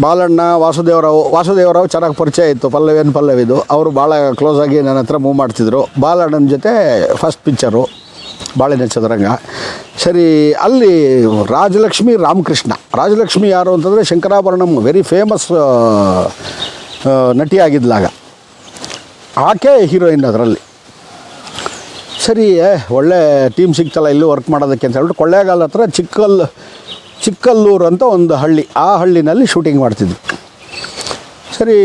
ಬಾಲಣ್ಣ, ವಾಸುದೇವರಾವ್ ವಾಸುದೇವರಾವ್ ಚೆನ್ನಾಗಿ ಪರಿಚಯ ಇತ್ತು. ಪಲ್ಲವೇನು ಪಲ್ಲವಿದು. ಅವರು ಭಾಳ ಕ್ಲೋಸಾಗಿ ನನ್ನ ಹತ್ರ ಮೂವ್ ಮಾಡ್ತಿದ್ರು. ಬಾಲಣ್ಣನ ಜೊತೆ ಫಸ್ಟ್ ಪಿಕ್ಚರು ಬಾಳಿನ ಚದುರಂಗ ಸರಿ, ಅಲ್ಲಿ ರಾಜಲಕ್ಷ್ಮಿ ರಾಮಕೃಷ್ಣ. ರಾಜಲಕ್ಷ್ಮಿ ಯಾರು ಅಂತಂದರೆ ಶಂಕರಾಭರಣಂ ವೆರಿ ಫೇಮಸ್ ನಟಿಯಾಗಿದ್ಲಾಗ ಆಕೆ ಹೀರೋಯಿನ್ ಅದರಲ್ಲಿ. ಸರಿ ಒಳ್ಳೆ ಟೀಮ್ ಸಿಗ್ತಲ್ಲ, ಇಲ್ಲೂ ವರ್ಕ್ ಮಾಡೋದಕ್ಕೆ ಅಂತ ಹೇಳ್ಬಿಟ್ಟು ಕೊಳ್ಳೇಗಾಲ ಹತ್ರ ಚಿಕ್ಕಲ್, ಚಿಕ್ಕಲ್ಲೂರು ಅಂತ ಒಂದು ಹಳ್ಳಿ. ಆ ಹಳ್ಳಿನಲ್ಲಿ ಶೂಟಿಂಗ್ ಮಾಡ್ತಿದ್ವಿ. ಸರಿ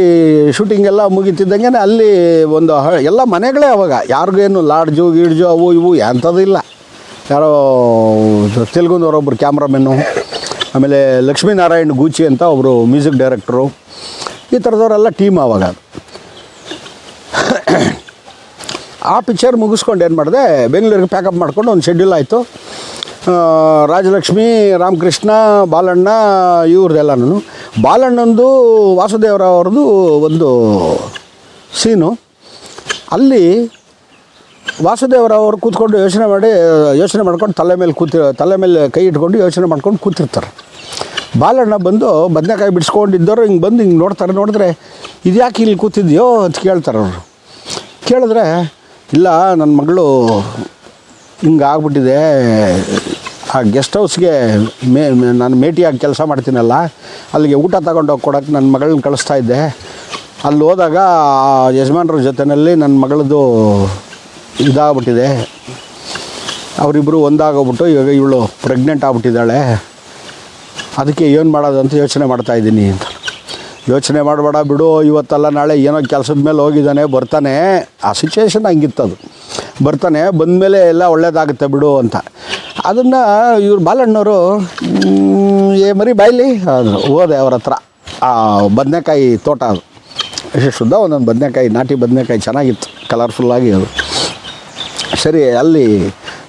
ಶೂಟಿಂಗ್ ಎಲ್ಲ ಮುಗಿತಿದ್ದಂಗೆ ಅಲ್ಲಿ ಒಂದು ಎಲ್ಲ ಮನೆಗಳೇ ಅವಾಗ. ಯಾರಿಗೇನು ಲಾಡ್ಜು ಗೀಡ್ಜು ಅವು ಇವು ಎಂಥದ್ದು ಇಲ್ಲ. ಯಾರೋ ತೆಲುಗುನವರೊಬ್ಬರು ಕ್ಯಾಮ್ರಾಮೆನ್ನು ಆಮೇಲೆ ಲಕ್ಷ್ಮೀನಾರಾಯಣ್ ಗೂಚಿ ಅಂತ ಒಬ್ಬರು ಮ್ಯೂಸಿಕ್ ಡೈರೆಕ್ಟ್ರು ಈ ಥರದವರೆಲ್ಲ ಟೀಮ್ ಆವಾಗ ಆ ಪಿಕ್ಚರ್ ಮುಗಿಸ್ಕೊಂಡು ಏನು ಮಾಡಿದೆ, ಬೆಂಗಳೂರಿಗೆ ಪ್ಯಾಕಪ್ ಮಾಡ್ಕೊಂಡು ಒಂದು ಶೆಡ್ಯೂಲ್ ಆಯಿತು. ರಾಜಲಕ್ಷ್ಮಿ, ರಾಮಕೃಷ್ಣ, ಬಾಲಣ್ಣ ಇವ್ರದ್ದೆಲ್ಲನೂ ಬಾಲಣ್ಣಂದು ವಾಸುದೇವರವ್ರದ್ದು ಒಂದು ಸೀನು. ಅಲ್ಲಿ ವಾಸುದೇವರವ್ರು ಕೂತ್ಕೊಂಡು ಯೋಚನೆ ಮಾಡಿ, ಯೋಚನೆ ಮಾಡ್ಕೊಂಡು ತಲೆ ಮೇಲೆ ಕೂತಿ, ತಲೆ ಮೇಲೆ ಕೈ ಇಟ್ಕೊಂಡು ಯೋಚನೆ ಮಾಡ್ಕೊಂಡು ಕೂತಿರ್ತಾರೆ. ಬಾಲಣ್ಣ ಬಂದು ಬದನೆಕಾಯಿ ಬಿಡಿಸ್ಕೊಂಡಿದ್ದವರು ಹಿಂಗೆ ಬಂದು ಹಿಂಗೆ ನೋಡ್ತಾರೆ, ನೋಡಿದ್ರೆ ಇದ್ಯಾಕೆ ಇಲ್ಲಿ ಕೂತಿದ್ಯೋ ಅಂತ ಕೇಳ್ತಾರೆ ಅವರು. ಕೇಳಿದ್ರೆ, ಇಲ್ಲ ನನ್ನ ಮಗಳು ಹಿಂಗೆ ಆಗ್ಬಿಟ್ಟಿದೆ. ಆ ಗೆಸ್ಟ್ ಹೌಸ್ಗೆ ಮೇ ಮೇ- ನಾನು ಮೇಟಿಯಾಗಿ ಕೆಲಸ ಮಾಡ್ತೀನಲ್ಲ ಅಲ್ಲಿಗೆ ಊಟ ತಗೊಂಡೋಗಿ ಕೊಡೋಕ್ಕೆ ನನ್ನ ಮಗಳನ್ನ ಕಳಿಸ್ತಾ ಇದ್ದೆ. ಅಲ್ಲಿ ಹೋದಾಗ ಯಜಮಾನ್ರ ಜೊತೆಯಲ್ಲಿ ನನ್ನ ಮಗಳದು ಇದಾಗ್ಬಿಟ್ಟಿದೆ. ಅವರಿಬ್ಬರು ಒಂದಾಗೋಗ್ಬಿಟ್ಟು ಇವಾಗ ಇವಳು ಪ್ರೆಗ್ನೆಂಟ್ ಆಗ್ಬಿಟ್ಟಿದ್ದಾಳೆ. ಅದಕ್ಕೆ ಏನು ಮಾಡೋದು ಅಂತ ಯೋಚನೆ ಮಾಡ್ತಾ ಇದ್ದೀನಿ ಅಂತ. ಯೋಚನೆ ಮಾಡಬೇಡ ಬಿಡು, ಇವತ್ತಲ್ಲ ನಾಳೆ ಏನೋ ಕೆಲಸದ ಮೇಲೆ ಹೋಗಿದ್ದಾನೆ, ಬರ್ತಾನೆ. ಆ ಸಿಚುವೇಶನ್ ಹಂಗಿತ್ತದು. ಬರ್ತಾನೆ, ಬಂದಮೇಲೆ ಎಲ್ಲ ಒಳ್ಳೇದಾಗುತ್ತೆ ಬಿಡು ಅಂತ. ಅದನ್ನು ಇವ್ರು ಬಾಲಣ್ಣವರು ಏ ಮರಿ ಬಾಯ್ಲಿ ಹೋದೆ ಅವ್ರ ಹತ್ರ. ಆ ಬದನೆಕಾಯಿ ತೋಟ ಅದು. ಎಷ್ಟು ಶುದ್ಧ ಒಂದೊಂದು ಬದನೆಕಾಯಿ, ನಾಟಿ ಬದನೆಕಾಯಿ ಚೆನ್ನಾಗಿತ್ತು ಕಲರ್ಫುಲ್ಲಾಗಿ ಅದು. ಸರಿ, ಅಲ್ಲಿ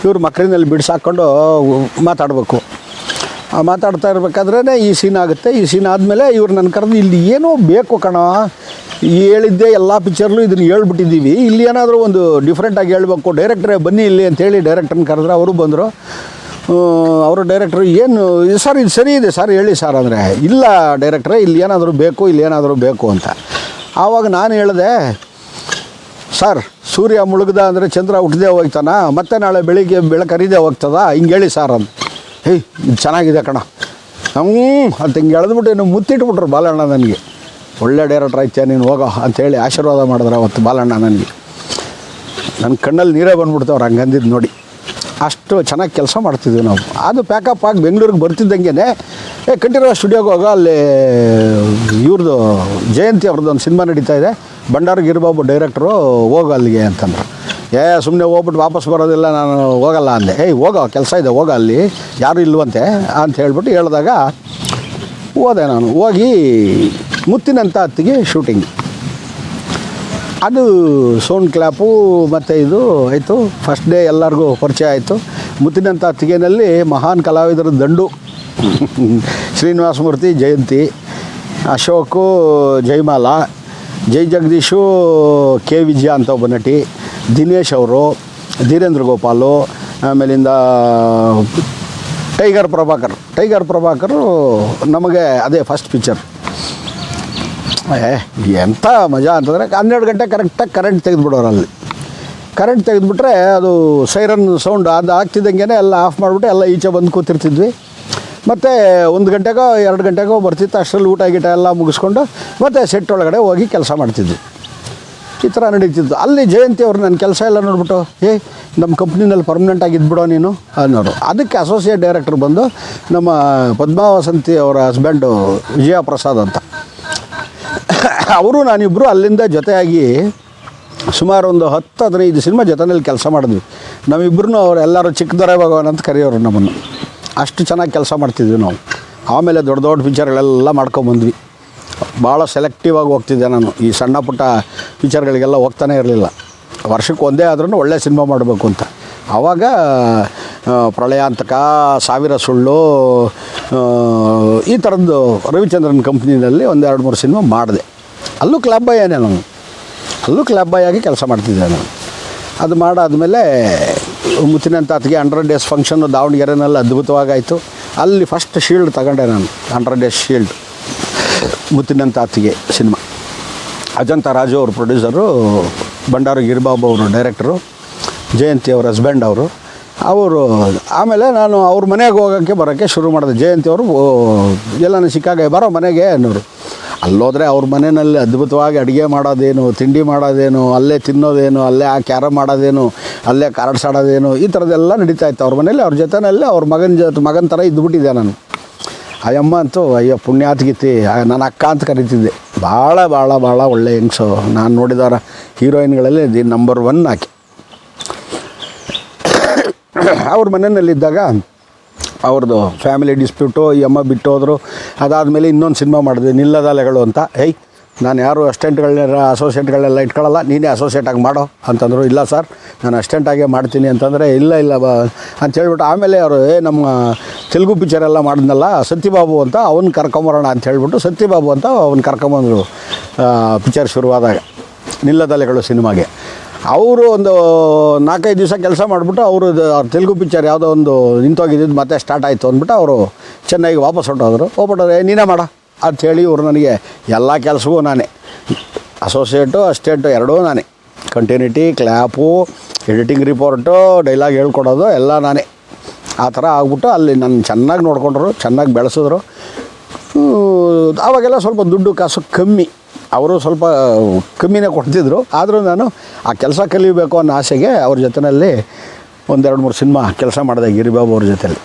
ಇವ್ರು ಮಕ್ಕಳಿನಲ್ಲಿ ಬಿಡಿಸಾಕೊಂಡು ಮಾತಾಡಬೇಕು. ಮಾತಾಡ್ತಾ ಇರ್ಬೇಕಾದ್ರೇ ಈ ಸೀನ್ ಆಗುತ್ತೆ. ಈ ಸೀನ್ ಆದಮೇಲೆ ಇವ್ರು ನನ್ನ ಕರೆದು ಇಲ್ಲಿ ಏನೋ ಬೇಕು ಕಣ. ಹೇಳಿದ್ದೆ ಎಲ್ಲ ಪಿಕ್ಚರ್ಲು ಇದನ್ನು ಹೇಳ್ಬಿಟ್ಟಿದ್ದೀವಿ. ಇಲ್ಲಿ ಏನಾದರೂ ಒಂದು ಡಿಫ್ರೆಂಟಾಗಿ ಹೇಳ್ಬೇಕು ಡೈರೆಕ್ಟ್ರೇ ಬನ್ನಿ ಇಲ್ಲಿ ಅಂತೇಳಿ ಡೈರೆಕ್ಟ್ರನ್ನ ಕರೆದ್ರೆ ಅವರು ಬಂದರು. ಅವರು ಡೈರೆಕ್ಟ್ರು ಏನು, ಸರ್ ಇದು ಸರಿ ಇದೆ, ಸರ್ ಹೇಳಿ ಸರ್ ಅಂದರೆ, ಇಲ್ಲ ಡೈರೆಕ್ಟ್ರೇ ಇಲ್ಲಿ ಏನಾದರೂ ಬೇಕು, ಇಲ್ಲಿ ಏನಾದರೂ ಬೇಕು ಅಂತ. ಆವಾಗ ನಾನು ಹೇಳಿದೆ, ಸರ್, ಸೂರ್ಯ ಮುಳುಗ್ದ ಅಂದರೆ ಚಂದ್ರ ಹುಟ್ಟದೆ ಹೋಗ್ತಾನ? ಮತ್ತೆ ನಾಳೆ ಬೆಳಿಗ್ಗೆ ಬೆಳಕು ಹರಿದೇ ಹೋಗ್ತದ? ಹಿಂಗೆ ಹೇಳಿ ಸರ್ ಅಂತ ಹೇಯ್ ಇದು ಚೆನ್ನಾಗಿದೆ ಕಣ. ಹ್ಞೂ ಅಂತ ಹಿಂಗೆ ಎಳೆದ್ಬಿಟ್ಟು ಇನ್ನು ಮುತ್ತಿಟ್ಬಿಟ್ರು ಬಾಲಣ್ಣ ನನಗೆ. ಒಳ್ಳೆ ಡೈರೆಕ್ಟ್ರ್ ಆಯ್ತಾ ನೀನು ಹೋಗೋ ಅಂಥೇಳಿ ಆಶೀರ್ವಾದ ಮಾಡಿದ್ರೆ ಅವತ್ತು ಬಾಲಣ್ಣ ನನಗೆ. ನನ್ನ ಕಣ್ಣಲ್ಲಿ ನೀರೇ ಬಂದ್ಬಿಡ್ತಾವ್ರು ಹಂಗಂದಿದ್ದು ನೋಡಿ. ಅಷ್ಟು ಚೆನ್ನಾಗಿ ಕೆಲಸ ಮಾಡ್ತಿದ್ವಿ ನಾವು. ಅದು ಪ್ಯಾಕಪ್ ಆಗಿ ಬೆಂಗಳೂರಿಗೆ ಬರ್ತಿದ್ದಂಗೆ ಏ, ಕಂಠೀರವ ಸ್ಟುಡಿಯೋಗೆ ಹೋಗೋ, ಅಲ್ಲಿ ಇವ್ರದ್ದು ಜಯಂತಿ ಅವ್ರದ್ದು ಒಂದು ಸಿನಿಮಾ ನಡೀತಾ ಇದೆ. ಭಂಡಾರ ಗಿರಿಬಾಬು ಡೈರೆಕ್ಟ್ರು ಹೋಗು ಅಲ್ಲಿಗೆ ಅಂತಂದ್ರು. ಏ ಸುಮ್ಮನೆ ಹೋಗ್ಬಿಟ್ಟು ವಾಪಸ್ ಬರೋದಿಲ್ಲ, ನಾನು ಹೋಗಲ್ಲ ಅಂದೆ. ಏಯ್, ಹೋಗೋ, ಕೆಲಸ ಇದೆ, ಹೋಗೋ ಅಲ್ಲಿ. ಯಾರು ಇಲ್ವಂತೆ? ಅಂತ ಹೇಳ್ಬಿಟ್ಟು ಹೇಳಿದಾಗ ಹೋದೆ ನಾನು. ಹೋಗಿ ಮುತ್ತಿನಂತ ಹತ್ತಿಗೆ ಶೂಟಿಂಗ್ ಅದು ಸೌಂಡ್ ಕ್ಲಾಪು ಮತ್ತು ಇದು ಆಯಿತು. ಫಸ್ಟ್ ಡೇ ಎಲ್ಲರಿಗೂ ಪರಿಚಯ ಆಯಿತು. ಮುತ್ತಿನಂಥ ಹತ್ತಿಗೆನಲ್ಲಿ ಮಹಾನ್ ಕಲಾವಿದರ ದಂಡು. ಶ್ರೀನಿವಾಸಮೂರ್ತಿ ಜಯಂತಿ, ಅಶೋಕು ಜಯಮಾಲ, ಜೈ ಜಗದೀಶು ಕೆ ವಿಜಯ ಅಂತ ಒಬ್ಬ ನಟಿ, ದಿನೇಶ್ ಅವರು, ಧೀರೇಂದ್ರ ಗೋಪಾಲು, ಆಮೇಲಿಂದ ಟೈಗರ್ ಪ್ರಭಾಕರ್. ಟೈಗರ್ ಪ್ರಭಾಕರು ನಮಗೆ ಅದೇ ಫಸ್ಟ್ ಪಿಕ್ಚರ್ ಏ ಎಂಥ ಮಜಾ ಅಂತಂದರೆ ಹನ್ನೆರಡು ಗಂಟೆ ಕರೆಕ್ಟಾಗಿ ಕರೆಂಟ್ ತೆಗೆದುಬಿಡೋರು ಅಲ್ಲಿ. ಕರೆಂಟ್ ತೆಗೆದುಬಿಟ್ರೆ ಅದು ಸೈರನ್ ಸೌಂಡ್ ಅದು ಆಗ್ತಿದ್ದಂಗೆ ಎಲ್ಲ ಆಫ್ ಮಾಡಿಬಿಟ್ಟು ಎಲ್ಲ ಈಚೆ ಬಂದು ಕೂತಿರ್ತಿದ್ವಿ. ಮತ್ತು ಒಂದು ಗಂಟೆಗೋ, ಎರಡು ಗಂಟೆಗೋ ಬರ್ತಿತ್ತು. ಅಷ್ಟರಲ್ಲಿ ಊಟ ಗೀಟ ಎಲ್ಲ ಮುಗಿಸ್ಕೊಂಡು ಮತ್ತೆ ಸೆಟ್ ಒಳಗಡೆ ಹೋಗಿ ಕೆಲಸ ಮಾಡ್ತಿದ್ವಿ. ಈ ಥರ ನಡೀತಿತ್ತು. ಅಲ್ಲಿ ಜಯಂತಿ ಅವರು ನನ್ನ ಕೆಲಸ ಎಲ್ಲ ನೋಡ್ಬಿಟ್ಟು ಏ ನಮ್ಮ ಕಂಪ್ನಿನಲ್ಲಿ ಪರ್ಮನೆಂಟಾಗಿ ಇದ್ಬಿಡೋ ನೀನು? ಅನ್ನೋರು. ಅದಕ್ಕೆ ಅಸೋಸಿಯೇಟ್ ಡೈರೆಕ್ಟರ್ ಬಂದು ನಮ್ಮ ಪದ್ಮಾವಸಂತಿ ಅವರ ಹಸ್ಬೆಂಡು ವಿಜಯ ಪ್ರಸಾದ್ ಅಂತ. ಅವರು ನಾನಿಬ್ಬರು ಅಲ್ಲಿಂದ ಜೊತೆಯಾಗಿ ಸುಮಾರು ಒಂದು ಹತ್ತು, ಹದಿನೈದು ಸಿನಿಮಾ ಜೊತೆಯಲ್ಲಿ ಕೆಲಸ ಮಾಡಿದ್ವಿ. ನಾವಿಬ್ಬರೂ ಅವ್ರು ಎಲ್ಲರೂ ಚಿಕ್ಕದರ ಭಗವಾನ್ ಅಂತ ಕರೆಯೋರು ನಮ್ಮನ್ನು. ಅಷ್ಟು ಚೆನ್ನಾಗಿ ಕೆಲಸ ಮಾಡ್ತಿದ್ವಿ ನಾವು. ಆಮೇಲೆ ದೊಡ್ಡ ದೊಡ್ಡ ಪಿಕ್ಚರ್ಗಳೆಲ್ಲ ಮಾಡ್ಕೊಂಬಂದ್ವಿ. ಭಾಳ ಸೆಲೆಕ್ಟಿವ್ ಆಗಿ ಹೋಗ್ತಿದ್ದೆ ನಾನು. ಈ ಸಣ್ಣ ಪುಟ್ಟ ಪಿಕ್ಚರ್ಗಳಿಗೆಲ್ಲ ಹೋಗ್ತಾನೆ ಇರಲಿಲ್ಲ. ವರ್ಷಕ್ಕೆ ಒಂದೇ ಆದ್ರೂ ಒಳ್ಳೆ ಸಿನಿಮಾ ಮಾಡಬೇಕು ಅಂತ. ಆವಾಗ ಪ್ರಳಯಾಂತಕ, ಸಾವಿರ ಸುಳ್ಳು ಈ ಥರದ್ದು ರವಿಚಂದ್ರನ್ ಕಂಪ್ನಿನಲ್ಲಿ ಒಂದು ಎರಡು ಮೂರು ಸಿನಿಮಾ ಮಾಡಿದೆ. ಅಲ್ಲೂ ಕ್ಲಬ್ ಬಾಯನೇ ನಾನು. ಅಲ್ಲೂ ಕ್ಲಬ್ ಬಾಯ್ ಆಗಿ ಕೆಲಸ ಮಾಡ್ತಿದ್ದೆ ನಾನು. ಅದು ಮಾಡಾದಮೇಲೆ ಮುತ್ತಿನ ತಾತಿಗೆ ಹಂಡ್ರೆಡ್ ಡೇಸ್ ಫಂಕ್ಷನ್ನು ದಾವಣಗೆರೆನಲ್ಲಿ ಅದ್ಭುತವಾಗಾಯಿತು ಅಲ್ಲಿ ಫಸ್ಟ್ ಶೀಲ್ಡ್ ತಗೊಂಡೆ ನಾನು ಹಂಡ್ರೆಡ್ ಡೇಸ್ ಶೀಲ್ಡ್ ಮುತ್ತಿನಂತ ತಾತಿಗೆ ಸಿನಿಮಾ. ಅಜಂತ ರಾಜು ಅವರು ಪ್ರೊಡ್ಯೂಸರು, ಬಂಡಾರು ಗಿರಿಬಾಬು ಅವರು ಡೈರೆಕ್ಟರು, ಜಯಂತಿ ಅವ್ರ ಹಸ್ಬೆಂಡ್ ಅವರು ಅವರು, ಆಮೇಲೆ ನಾನು ಅವ್ರ ಮನೆಗೆ ಹೋಗೋಕ್ಕೆ ಬರೋಕ್ಕೆ ಶುರು ಮಾಡಿದೆ. ಜಯಂತಿ ಅವರು ಎಲ್ಲನೂ ಸಿಕ್ಕಾಗ ಬರೋ ಮನೆಗೆ ಅನ್ನೋರು. ಅಲ್ಲೋದ್ರೆ ಅವ್ರ ಮನೆಯಲ್ಲಿ ಅದ್ಭುತವಾಗಿ ಅಡುಗೆ ಮಾಡೋದೇನು, ತಿಂಡಿ ಮಾಡೋದೇನು, ಅಲ್ಲೇ ತಿನ್ನೋದೇನು, ಅಲ್ಲೇ ಆ ಕ್ಯಾರಮ್ ಮಾಡೋದೇನು, ಅಲ್ಲೇ ಕಾರ್ಡ್ಸ್ ಆಡೋದೇನು, ಈ ಥರದ್ದೆಲ್ಲ ನಡೀತಾ ಇತ್ತು. ಅವ್ರ ಮನೇಲಿ ಅವ್ರ ಜೊತೆಯಲ್ಲಿ ಅವ್ರ ಮಗನ ಜೊತೆ, ಮಗನ ಥರ ಇದ್ದುಬಿಟ್ಟಿದ್ದೆ ನಾನು. ಅಯ್ಯಮ್ಮ ಅಂತೂ, ಅಯ್ಯೋ, ಪುಣ್ಯಾತ್ಗೀತಿ ನನ್ನ ಅಕ್ಕ ಅಂತ ಕರಿತಿದ್ದೆ. ಭಾಳ ಭಾಳ ಭಾಳ ಒಳ್ಳೆ ಹೆಂಗ್ಸು. ನಾನು ನೋಡಿದವರ ಹೀರೋಯಿನ್ಗಳಲ್ಲಿ ದಿ ನಂಬರ್ ಒನ್ ಆಕೆ. ಅವ್ರ ಮನೆಯಲ್ಲಿದ್ದಾಗ ಅವ್ರದ್ದು ಫ್ಯಾಮಿಲಿ ಡಿಸ್ಪ್ಯೂಟು, ಈ ಅಮ್ಮ ಬಿಟ್ಟು ಹೋದರು ಅದಾದಮೇಲೆ ಇನ್ನೊಂದು ಸಿನಿಮಾ ಮಾಡಿದೆ, ನಿಲ್ಲದ ಅಲೆಗಳು ಅಂತ. ಹೇಯ್ ನಾನು ಯಾರು ಅಸ್ಟೆಂಟ್ಗಳನ್ನ ಅಸೋಸಿಯೇಟ್ಗಳನ್ನೆಲ್ಲ ಇಟ್ಕೊಳ್ಳಲ್ಲ. ನೀನೇ ಅಸೋಸಿಯೇಟಾಗಿ ಮಾಡೋ ಅಂತಂದರು, ಇಲ್ಲ ಸರ್, ನಾನು ಅಸ್ಟೆಂಟಾಗೆ ಮಾಡ್ತೀನಿ ಅಂತಂದರೆ, ಇಲ್ಲ ಇಲ್ಲ, ಬಾ ಅಂತ ಹೇಳ್ಬಿಟ್ಟು ಆಮೇಲೆ ಅವರು, ಏ, ನಮ್ಮ ತೆಲುಗು ಪಿಕ್ಚರ್ ಎಲ್ಲ ಮಾಡಿದ್ನಲ್ಲ, ಸತ್ಯಬಾಬು ಅಂತ ಅವ್ನ ಕರ್ಕೊಂಬರೋಣ ಅಂತ ಹೇಳ್ಬಿಟ್ಟು ಸತ್ಯಬಾಬು ಅಂತ ಅವ್ನ ಕರ್ಕೊಂಬಂದರು ಪಿಕ್ಚರ್ ಶುರುವಾದಾಗ ನಿಲ್ಲದಲೆಗಳು ಸಿನಿಮಾಗೆ. ಅವರು ಒಂದು ನಾಲ್ಕೈದು ದಿವಸ ಕೆಲಸ ಮಾಡಿಬಿಟ್ಟು ಅವರು ತೆಲುಗು ಪಿಕ್ಚರ್ ಯಾವುದೋ ಒಂದು ನಿಂತೋಗಿದ್ದು ಮತ್ತೆ ಸ್ಟಾರ್ಟ್ ಆಯಿತು ಅಂದ್ಬಿಟ್ಟು ಅವರು ಚೆನ್ನಾಗಿ ವಾಪಸ್ ಹೊರಟೋದ್ರು. ಹೋಗ್ಬಿಟ್ಟವ್ರೆ ನೀನೇ ಮಾಡ. ಅಂಥೇಳಿ ಇವರು ನನಗೆ ಎಲ್ಲ ಕೆಲಸವೂ ನಾನೇ. ಅಸೋಸಿಯೇಟು ಅಸ್ಟೇಟು ಎರಡೂ ನಾನೇ. Continuity clap editing report dialogue ಹೇಳ್ಕೊಡೋದು ಎಲ್ಲ ನಾನೇ. ಆ ಥರ ಆಗ್ಬಿಟ್ಟು ಅಲ್ಲಿ ನನ್ನ ಚೆನ್ನಾಗಿ ನೋಡ್ಕೊಂಡ್ರು, ಚೆನ್ನಾಗಿ ಬೆಳೆಸಿದ್ರು. ಆವಾಗೆಲ್ಲ ಸ್ವಲ್ಪ ದುಡ್ಡು ಕಾಸು ಕಮ್ಮಿ. ಅವರು ಸ್ವಲ್ಪ ಕಮ್ಮಿನೇ ಕೊಡ್ತಿದ್ರು. ಆದರೂ ನಾನು ಆ ಕೆಲಸ ಕಲಿಬೇಕು ಅನ್ನೋ ಆಸೆಗೆ ಅವ್ರ ಜೊತೆಯಲ್ಲಿ ಒಂದೆರಡು ಮೂರು ಸಿನಿಮಾ ಕೆಲಸ ಮಾಡಿದೆ ಗಿರಿಬಾಬು ಅವ್ರ ಜೊತೆಲಿ